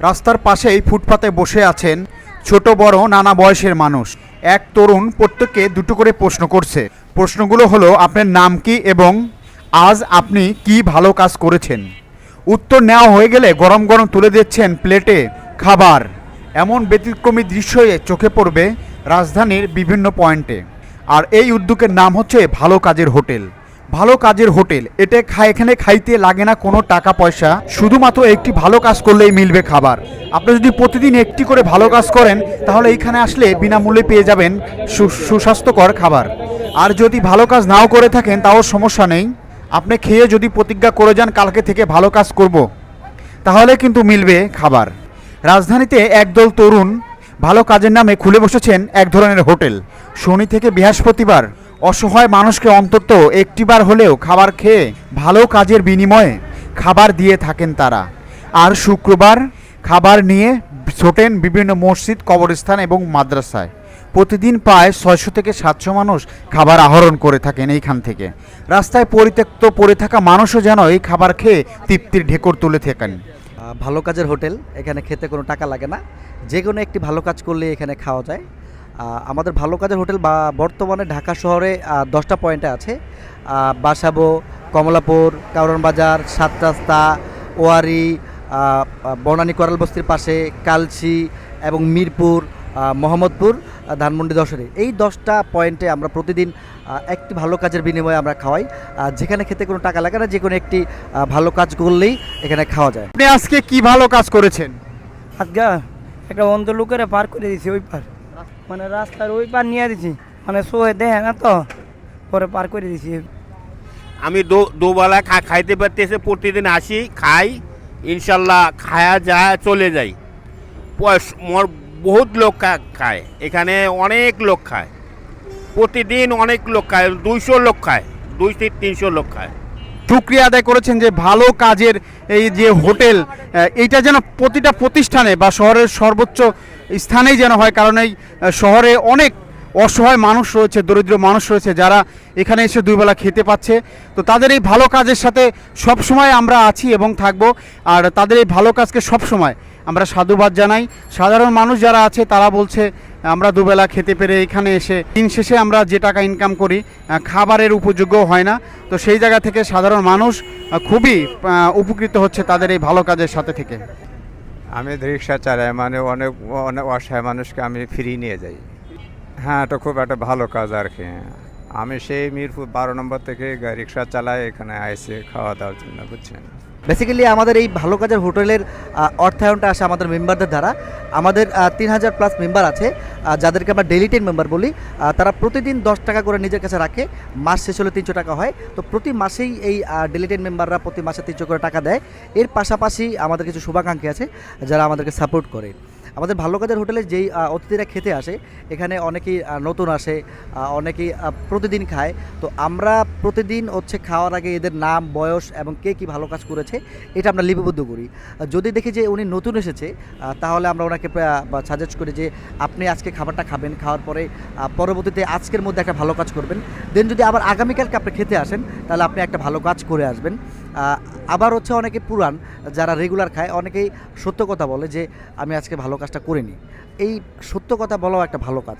রাস্তার পাশেই ফুটপাতে বসে আছেন ছোট বড় নানা বয়সের মানুষ। এক তরুণ প্রত্যেককে দুটো করে প্রশ্ন করছে। প্রশ্নগুলো হলো, আপনার নাম কি এবং আজ আপনি কি ভালো কাজ করেছেন? উত্তর নেওয়া হয়ে গেলে গরম গরম তুলে দিচ্ছেন প্লেটে খাবার। এমন ব্যতিক্রমী দৃশ্যে চোখে পড়বে রাজধানীর বিভিন্ন পয়েন্টে। আর এই উদ্যোগের নাম হচ্ছে ভালো কাজের হোটেল। ভালো কাজের হোটেল। এটা খায় এখানে খাইতে লাগে না কোনো টাকা পয়সা। শুধুমাত্র একটি ভালো কাজ করলেই মিলবে খাবার। আপনি যদি প্রতিদিন একটি করে ভালো কাজ করেন, তাহলে এইখানে আসলে বিনামূল্যে পেয়ে যাবেন সুস্বাস্থ্যকর খাবার। আর যদি ভালো কাজ নাও করে থাকেন, তাও সমস্যা নেই। আপনি খেয়ে যদি প্রতিজ্ঞা করে যান, কালকে থেকে ভালো কাজ করব, তাহলে কিন্তু মিলবে খাবার। রাজধানীতে একদল তরুণ ভালো কাজের নামে খুলে বসেছেন এক ধরনের হোটেল। শনি থেকে বৃহস্পতিবার অসহায় মানুষকে অন্তত একটিবার হলেও খাবার খেয়ে ভালো কাজের বিনিময়ে খাবার দিয়ে থাকেন তারা। আর শুক্রবার খাবার নিয়ে ছোটেন বিভিন্ন মসজিদ, কবরস্থান এবং মাদ্রাসায়। প্রতিদিন প্রায় ছয়শো থেকে সাতশো মানুষ খাবার আহরণ করে থাকেন এইখান থেকে। রাস্তায় পরিত্যক্ত পড়ে থাকা মানুষও যেন এই খাবার খেয়ে তৃপ্তির ঢেকর তুলে থাকেন। ভালো কাজের হোটেল, এখানে খেতে কোনো টাকা লাগে না। যে কোনো একটি ভালো কাজ করলে এখানে খাওয়া যায়। আমাদের ভালো কাজের হোটেল বা বর্তমানে ঢাকা শহরে দশটা পয়েন্টে আছে। বাসাবো কমলাপুর কারণ বাজার সাত রাস্তা ওয়ারি বনানী করাল বস্তির পাশে কালচি এবং মিরপুর মোহাম্মদপুর ধানমন্ডি দশরে। এই দশটা পয়েন্টে আমরা প্রতিদিন একটি ভালো কাজের বিনিময়ে আমরা খাওয়াই। যেখানে খেতে কোনো টাকা লাগে না যে কোনো একটি ভালো কাজ করলেই এখানে খাওয়া যায়। আপনি আজকে কি ভালো কাজ করেছেন? আজকে একটা অন্ধ লোকেরা পার করে দিছি ওই পার। মানে রাস্তার ওই পার নিয়ে দিছি। মানে শোয়ে দেখে না তো, পরে পার করে দিছি। আমি দো দুবেলা খা খাইতে পারতেছে, প্রতিদিন আসি, খাই, ইনশাল্লাহ খায়া যায়, চলে যাই। মোর বহুত লোক খায়, এখানে অনেক লোক খায়। প্রতিদিন অনেক লোক খায়, দুইশো লোক খায়, দুই তিনশো লোক খায়। শুক্রিয়া আদায় করেছেন যে ভালো কাজের এই যে হোটেল এইটা যেন প্রতিটা প্রতিষ্ঠানে বা শহরের সর্বোচ্চ স্থানেই যেন হয়, কারণ এই শহরে অনেক অসহায় মানুষ রয়েছে, দরিদ্র মানুষ রয়েছে, যারা এখানে এসে দুইবেলা খেতে পাচ্ছে। তো তাদের এই ভালো কাজের সাথে সব সময় আমরা আছি এবং থাকব, আর তাদের এই ভালো কাজকে সব সময় আমরা সাধুবাদ জানাই। সাধারণ মানুষ যারা আছে, তারা বলছে আমরা দুবেলা খেতে পেরে এখানে এসে দিন শেষে আমরা যে টাকা ইনকাম করি খাবারের উপযোগ্য হয় না। তো সেই জায়গা থেকে সাধারণ মানুষ খুবই উপকৃত হচ্ছে তাদের এই ভালো কাজের সাথে থেকে। আমি রিক্সা চালাই মানে অনেক অনেক অসহায় মানুষকে আমি ফ্রি নিয়ে যাই। হ্যাঁ এটা খুব একটা ভালো কাজ আর কি। আমি সেই মিরপুর বারো নম্বর থেকে রিক্সা চালাই, এখানে আইসি খাওয়া দাওয়ার জন্য, বুঝছেন? বেসিক্যালি আমাদের এই ভালো কাজের হোটেলের অর্থায়নটা আসে আমাদের মেম্বারদের দ্বারা। আমাদের তিন হাজার প্লাস মেম্বার আছে। যাদেরকে আমরা ডেলি টেন মেম্বার বলি তারা প্রতিদিন দশ টাকা করে নিজের কাছে রাখে। মাস শেষ হলে তিনশো টাকা হয়। তো প্রতি মাসেই এই ডেলি টেন মেম্বাররা প্রতি মাসে তিনশো করে টাকা দেয়। এর পাশাপাশি আমাদের কিছু শুভাকাঙ্ক্ষী আছে, যারা আমাদেরকে সাপোর্ট করে। আমাদের ভালো কাজের হোটেলে যেই অতিথিরা খেতে আসে, এখানে অনেকেই নতুন আসে অনেকেই প্রতিদিন খায়। তো আমরা প্রতিদিন হচ্ছে খাওয়ার আগে এদের নাম, বয়স এবং কে কী ভালো কাজ করেছে, এটা আমরা লিপিবদ্ধ করি। যদি দেখি যে উনি নতুন এসেছে তাহলে আমরা ওনাকে সাজেস্ট করি যে আপনি আজকে খাবারটা খাবেন, খাওয়ার পরে পরবর্তীতে আজকের মধ্যে একটা ভালো কাজ করবেন। দেন যদি আবার আগামীকালকে আপনি খেতে আসেন, তাহলে আপনি একটা ভালো কাজ করে আসবেন। আবার হচ্ছে অনেকে পুরান যারা রেগুলার খায়, অনেকেই সত্য কথা বলে যে আমি আজকে ভালো কাজটা করিনি। এই সত্য কথা বলাও একটা ভালো কাজ।